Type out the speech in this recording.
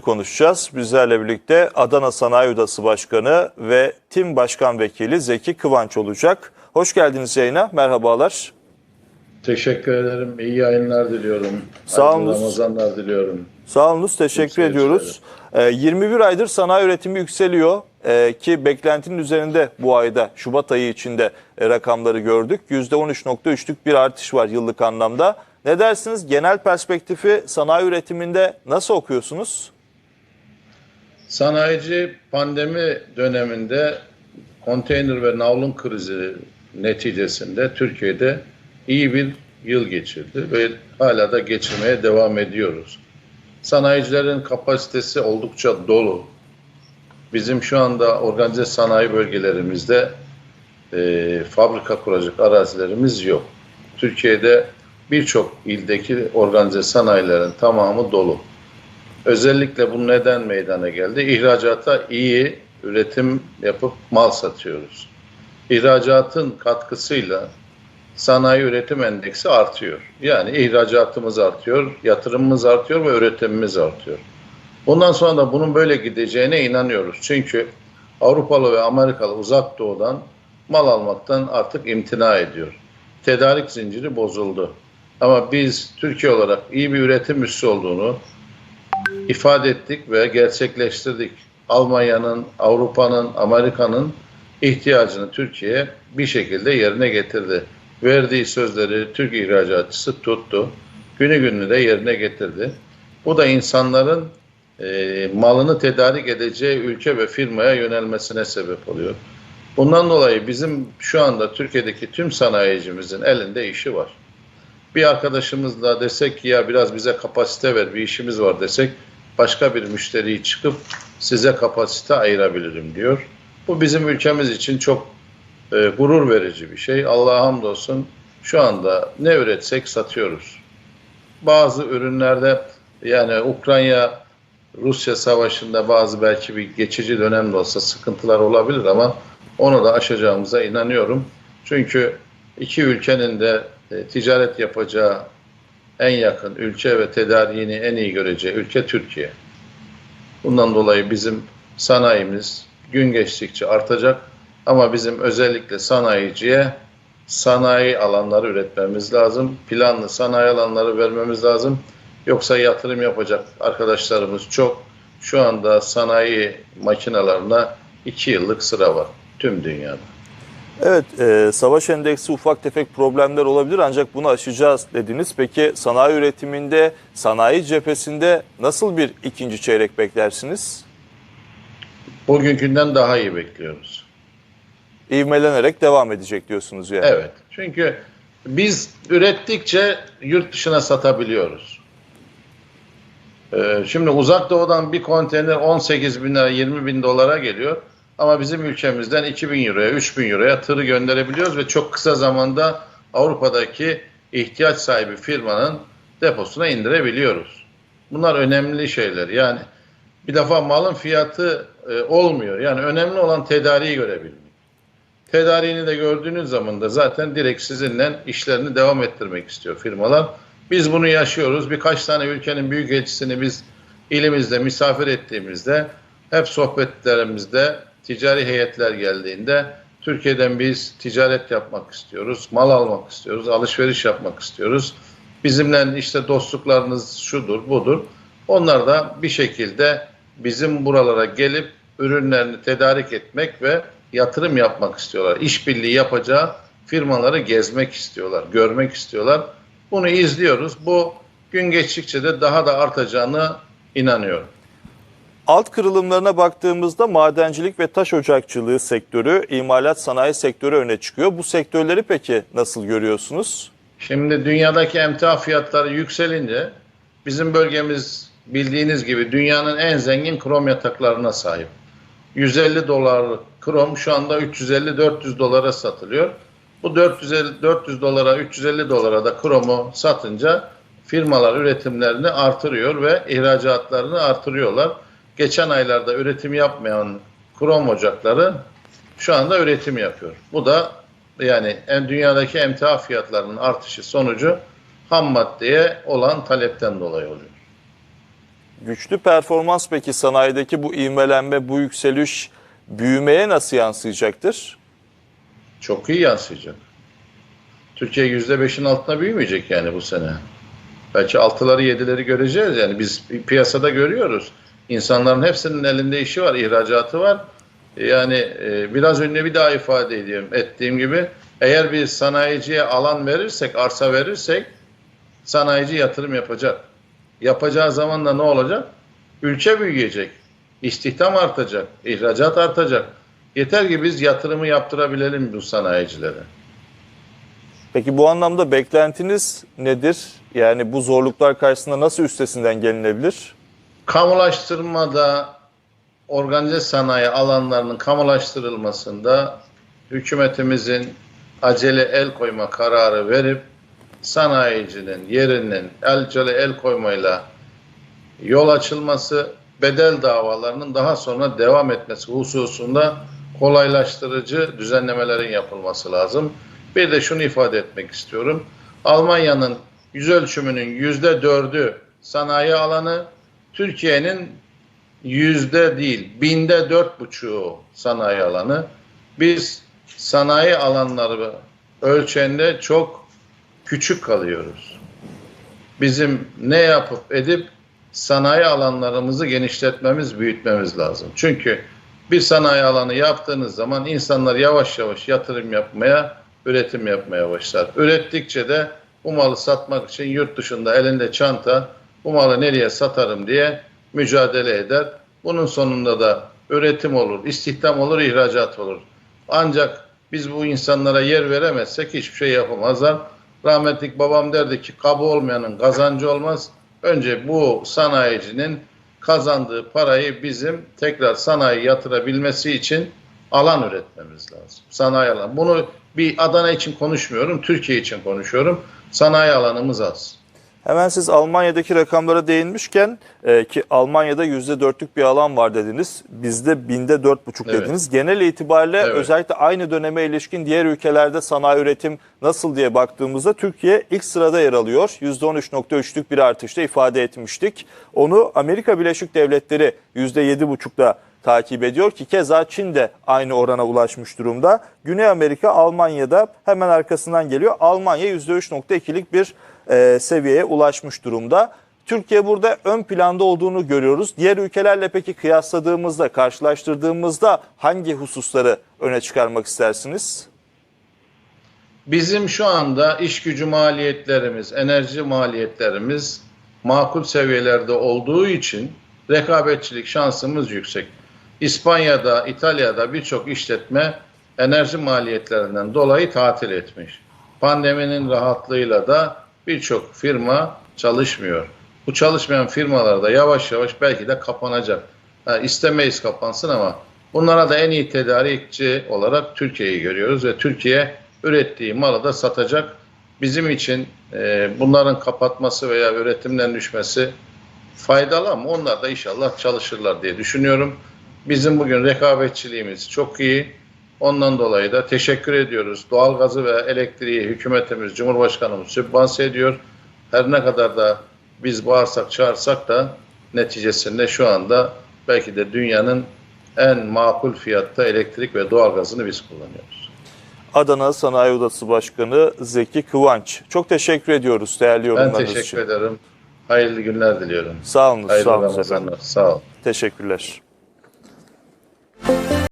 konuşacağız. Bizlerle birlikte Adana Sanayi Odası Başkanı ve Tim Başkan Vekili Zeki Kıvanç olacak. Hoş geldiniz yayına. Merhabalar. Teşekkür ederim. İyi yayınlar diliyorum. Sağ olunuz. Ramazanlar diliyorum. Sağ olunuz, teşekkür Çok ediyoruz. Ee, 21 aydır sanayi üretimi yükseliyor Ee, ki beklentinin üzerinde bu ayda Şubat ayı içinde e, rakamları gördük. %13.3'lük bir artış var yıllık anlamda. Ne dersiniz? Genel perspektifi sanayi üretiminde nasıl okuyorsunuz? Sanayici pandemi döneminde konteyner ve navlun krizi neticesinde Türkiye'de iyi bir yıl geçirdi ve hala da geçirmeye devam ediyoruz. Sanayicilerin kapasitesi oldukça dolu. Bizim şu anda organize sanayi bölgelerimizde e, fabrika kuracak arazilerimiz yok. Türkiye'de birçok ildeki organize sanayilerin tamamı dolu. Özellikle bu neden meydana geldi? İhracata iyi üretim yapıp mal satıyoruz. İhracatın katkısıyla sanayi üretim endeksi artıyor. Yani ihracatımız artıyor, yatırımımız artıyor ve üretimimiz artıyor. Bundan sonra da bunun böyle gideceğine inanıyoruz. Çünkü Avrupalı ve Amerikalı uzak doğudan mal almaktan artık imtina ediyor. Tedarik zinciri bozuldu. Ama biz Türkiye olarak iyi bir üretim üssü olduğunu ifade ettik ve gerçekleştirdik. Almanya'nın, Avrupa'nın, Amerika'nın ihtiyacını Türkiye bir şekilde yerine getirdi. Verdiği sözleri Türk ihracatçısı tuttu. Günü gününe de yerine getirdi. Bu da insanların e, malını tedarik edeceği ülke ve firmaya yönelmesine sebep oluyor. Bundan dolayı bizim şu anda Türkiye'deki tüm sanayicimizin elinde işi var. Bir arkadaşımızla desek ki ya biraz bize kapasite ver bir işimiz var desek başka bir müşteriyi çıkıp size kapasite ayırabilirim diyor. Bu bizim ülkemiz için çok e, gurur verici bir şey. Allah'a hamdolsun şu anda ne üretsek satıyoruz. Bazı ürünlerde yani Ukrayna Rusya savaşında bazı belki bir geçici dönemde olsa sıkıntılar olabilir ama onu da aşacağımıza inanıyorum. Çünkü iki ülkenin de e, ticaret yapacağı en yakın ülke ve tedariğini en iyi göreceği ülke Türkiye. Bundan dolayı bizim sanayimiz gün geçtikçe artacak ama bizim özellikle sanayiciye sanayi alanları üretmemiz lazım. Planlı sanayi alanları vermemiz lazım. Yoksa yatırım yapacak arkadaşlarımız çok. Şu anda sanayi makinalarına iki yıllık sıra var tüm dünyada. Evet, e, savaş endeksi ufak tefek problemler olabilir ancak bunu aşacağız dediniz. Peki sanayi üretiminde, sanayi cephesinde nasıl bir ikinci çeyrek beklersiniz? Bugünkünden daha iyi bekliyoruz. İvmelenerek devam edecek diyorsunuz yani. Evet. Çünkü biz ürettikçe yurt dışına satabiliyoruz. Ee, şimdi uzak doğudan bir konteyner 18 bin lira 20 bin dolara geliyor. Ama bizim ülkemizden 2 bin euroya 3 bin euroya tırı gönderebiliyoruz ve çok kısa zamanda Avrupa'daki ihtiyaç sahibi firmanın deposuna indirebiliyoruz. Bunlar önemli şeyler. Yani bir defa malın fiyatı e, olmuyor. Yani önemli olan tedariği görebilmek. Tedariğini de gördüğünüz zaman da zaten direkt sizinle işlerini devam ettirmek istiyor firmalar. Biz bunu yaşıyoruz. Birkaç tane ülkenin büyük elçisini biz ilimizde misafir ettiğimizde hep sohbetlerimizde ticari heyetler geldiğinde Türkiye'den biz ticaret yapmak istiyoruz, mal almak istiyoruz, alışveriş yapmak istiyoruz. Bizimle işte dostluklarınız şudur, budur. Onlar da bir şekilde bizim buralara gelip ürünlerini tedarik etmek ve yatırım yapmak istiyorlar. İşbirliği yapacağı firmaları gezmek istiyorlar, görmek istiyorlar. Bunu izliyoruz. Bu gün geçtikçe de daha da artacağını inanıyorum. Alt kırılımlarına baktığımızda madencilik ve taş ocakçılığı sektörü, imalat sanayi sektörü öne çıkıyor. Bu sektörleri peki nasıl görüyorsunuz? Şimdi dünyadaki emtia fiyatları yükselince bizim bölgemiz bildiğiniz gibi dünyanın en zengin krom yataklarına sahip. 150 dolarlık krom şu anda 350-400 dolara satılıyor. Bu 450 400 dolara 350 dolara da kromu satınca firmalar üretimlerini artırıyor ve ihracatlarını artırıyorlar. Geçen aylarda üretim yapmayan krom ocakları şu anda üretim yapıyor. Bu da yani en dünyadaki emtia fiyatlarının artışı sonucu ham maddeye olan talepten dolayı oluyor. güçlü performans peki sanayideki bu ivmelenme, bu yükseliş büyümeye nasıl yansıyacaktır? Çok iyi yansıyacak. Türkiye yüzde beşin altına büyümeyecek yani bu sene. Belki altıları yedileri göreceğiz yani biz piyasada görüyoruz. İnsanların hepsinin elinde işi var, ihracatı var. Yani e, biraz önce bir daha ifade ediyorum ettiğim gibi eğer bir sanayiciye alan verirsek, arsa verirsek sanayici yatırım yapacak. Yapacağı zaman da ne olacak? Ülke büyüyecek, istihdam artacak, ihracat artacak. Yeter ki biz yatırımı yaptırabilelim bu sanayicilere. Peki bu anlamda beklentiniz nedir? Yani bu zorluklar karşısında nasıl üstesinden gelinebilir? Kamulaştırmada organize sanayi alanlarının kamulaştırılmasında hükümetimizin acele el koyma kararı verip sanayicinin yerinin elcele el koymayla yol açılması, bedel davalarının daha sonra devam etmesi hususunda kolaylaştırıcı düzenlemelerin yapılması lazım. Bir de şunu ifade etmek istiyorum. Almanya'nın yüz ölçümünün yüzde dördü sanayi alanı, Türkiye'nin yüzde değil, binde dört buçuğu sanayi alanı. Biz sanayi alanları ölçeğinde çok küçük kalıyoruz. Bizim ne yapıp edip sanayi alanlarımızı genişletmemiz, büyütmemiz lazım. Çünkü bir sanayi alanı yaptığınız zaman insanlar yavaş yavaş yatırım yapmaya, üretim yapmaya başlar. Ürettikçe de bu malı satmak için yurt dışında elinde çanta, bu malı nereye satarım diye mücadele eder. Bunun sonunda da üretim olur, istihdam olur, ihracat olur. Ancak biz bu insanlara yer veremezsek hiçbir şey yapamazlar. Rahmetlik babam derdi ki kabı olmayanın kazancı olmaz. Önce bu sanayicinin kazandığı parayı bizim tekrar sanayi yatırabilmesi için alan üretmemiz lazım. Sanayi alanı. Bunu bir Adana için konuşmuyorum, Türkiye için konuşuyorum. Sanayi alanımız az. Hemen siz Almanya'daki rakamlara değinmişken e, ki Almanya'da %4'lük bir alan var dediniz. Bizde binde 4,5 Evet. dediniz. Genel itibariyle Evet. özellikle aynı döneme ilişkin diğer ülkelerde sanayi üretim nasıl diye baktığımızda Türkiye ilk sırada yer alıyor. %13.3'lük bir artışta ifade etmiştik. Onu Amerika Birleşik Devletleri %7,5'da takip ediyor ki keza Çin de aynı orana ulaşmış durumda. Güney Amerika Almanya'da hemen arkasından geliyor. Almanya %3.2'lik bir e, seviyeye ulaşmış durumda. Türkiye burada ön planda olduğunu görüyoruz. Diğer ülkelerle peki kıyasladığımızda, karşılaştırdığımızda hangi hususları öne çıkarmak istersiniz? Bizim şu anda iş gücü maliyetlerimiz, enerji maliyetlerimiz makul seviyelerde olduğu için rekabetçilik şansımız yüksek. İspanya'da, İtalya'da birçok işletme enerji maliyetlerinden dolayı tatil etmiş. Pandeminin rahatlığıyla da birçok firma çalışmıyor. Bu çalışmayan firmalar da yavaş yavaş belki de kapanacak. Ha, istemeyiz kapansın ama bunlara da en iyi tedarikçi olarak Türkiye'yi görüyoruz ve Türkiye ürettiği malı da satacak. Bizim için e, bunların kapatması veya üretimden düşmesi faydalı ama onlar da inşallah çalışırlar diye düşünüyorum. Bizim bugün rekabetçiliğimiz çok iyi. Ondan dolayı da teşekkür ediyoruz. Doğalgazı ve elektriği hükümetimiz, Cumhurbaşkanımız sübvanse ediyor. Her ne kadar da biz bağırsak çağırsak da neticesinde şu anda belki de dünyanın en makul fiyatta elektrik ve doğalgazını biz kullanıyoruz. Adana Sanayi Odası Başkanı Zeki Kıvanç. Çok teşekkür ediyoruz değerli Ben yorumlarınız teşekkür için. ederim. Hayırlı günler diliyorum. Sağ olun, Hayırlı sağ olun efendim. Sağ ol. Teşekkürler. Thank you.